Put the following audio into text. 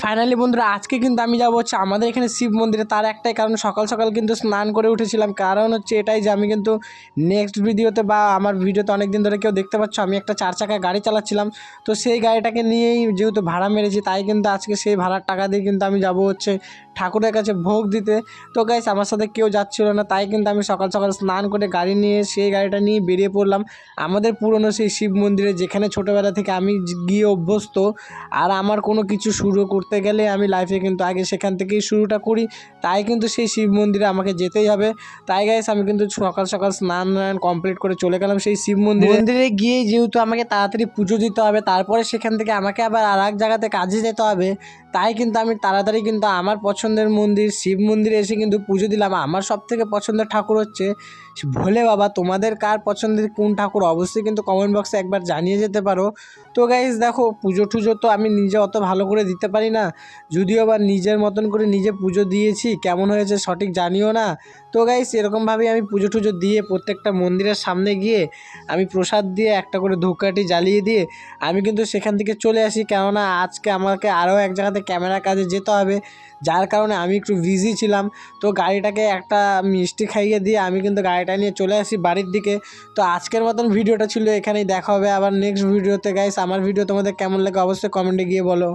Finally বন্ধুরা, আজকে কিন্তু আমি যাব হচ্ছে আমাদের এখানে শিব মন্দিরে। তার একটাই কারণ, সকাল সকাল কিন্তু স্নান করে উঠেছিলাম। কারণ হচ্ছে এটাই যে আমি কিন্তু নেক্সট ভিডিওতে বা আমার ভিডিওতে অনেক দিন ধরে কেউ দেখতে পাচ্ছ, আমি একটা চার চাকা গাড়ি চালাচ্ছিলাম। তো সেই গাড়িটাকে নিয়েই যেহেতু ভাড়া মেরেছি, তাই কিন্তু আজকে সেই ভাড়ার টাকা দিয়ে কিন্তু আমি যাব হচ্ছে ঠাকুরের কাছে ভোগ দিতে। তো গাইস আমার সাথে কেউ যাচ্ছিল না, তাই কিন্তু আমি সকাল সকাল স্নান করে গাড়ি নিয়ে সেই গাড়িটা নিয়ে বেরিয়ে পড়লাম। আমাদের পুরনো সেই শিব মন্দিরে, যেখানে ছোটোবেলা থেকে আমি গিয়ে অভ্যস্ত, আর আমার কোনো কিছু শুরু করতে গেলে আমি লাইফে কিন্তু আগে সেখান থেকেই শুরুটা করি। তাই কিন্তু সেই শিব মন্দিরে আমাকে যেতেই হবে। তাই গাইস আমি কিন্তু সকাল সকাল স্নান টান কমপ্লিট করে চলে গেলাম সেই শিব মন্দিরে। মন্দিরে গিয়ে যেহেতু আমাকে তাড়াতাড়ি পুজো দিতে হবে, তারপরে সেখান থেকে আমাকে আবার আর এক জায়গাতে কাজে যেতে হবে, তাই কিন্তু আমি তাড়াতাড়ি কিন্তু আমার পছন্দের মন্দির, শিব মন্দিরে এসে কিন্তু পুজো দিলাম। আমার সব থেকে পছন্দের ঠাকুর হচ্ছে ভোলে বাবা। তোমাদের কার পছন্দের কোন ঠাকুর? অবশ্যই কিন্তু কমেন্ট বক্সে একবার জানিয়ে যেতে পারো। তো গাইজ দেখো পুজো টুজো তো আমি নিজে অত ভালো করে দিতে পারি না, যদিও বা নিজের মতন করে নিজে পুজো দিয়েছি, কেমন হয়েছে সঠিক জানিও না। তো গাইস এরকমভাবেই আমি পুজো টুজো দিয়ে প্রত্যেকটা মন্দিরের সামনে গিয়ে আমি প্রসাদ দিয়ে একটা করে ধূপকাঠি জ্বালিয়ে দিয়ে আমি কিন্তু সেখান থেকে চলে আসি। কেননা আজকে আমাকে আরও এক জায়গাতে ক্যামেরা কাজে যেতে হবে, যার কারণে আমি একটু বিজি ছিলাম। তো গাড়িটাকে একটা মিষ্টি খাইয়ে দিয়ে আমি কিন্তু গাড়িটা নিয়ে চলে আসি বাড়ির দিকে। তো আজকের মতন ভিডিওটা ছিল এখানেই, দেখা হবে আবার নেক্সট ভিডিওতে গাইস আমার ভিডিও তোমাদের কেমন লাগে অবশ্যই কমেন্টে গিয়ে বলো।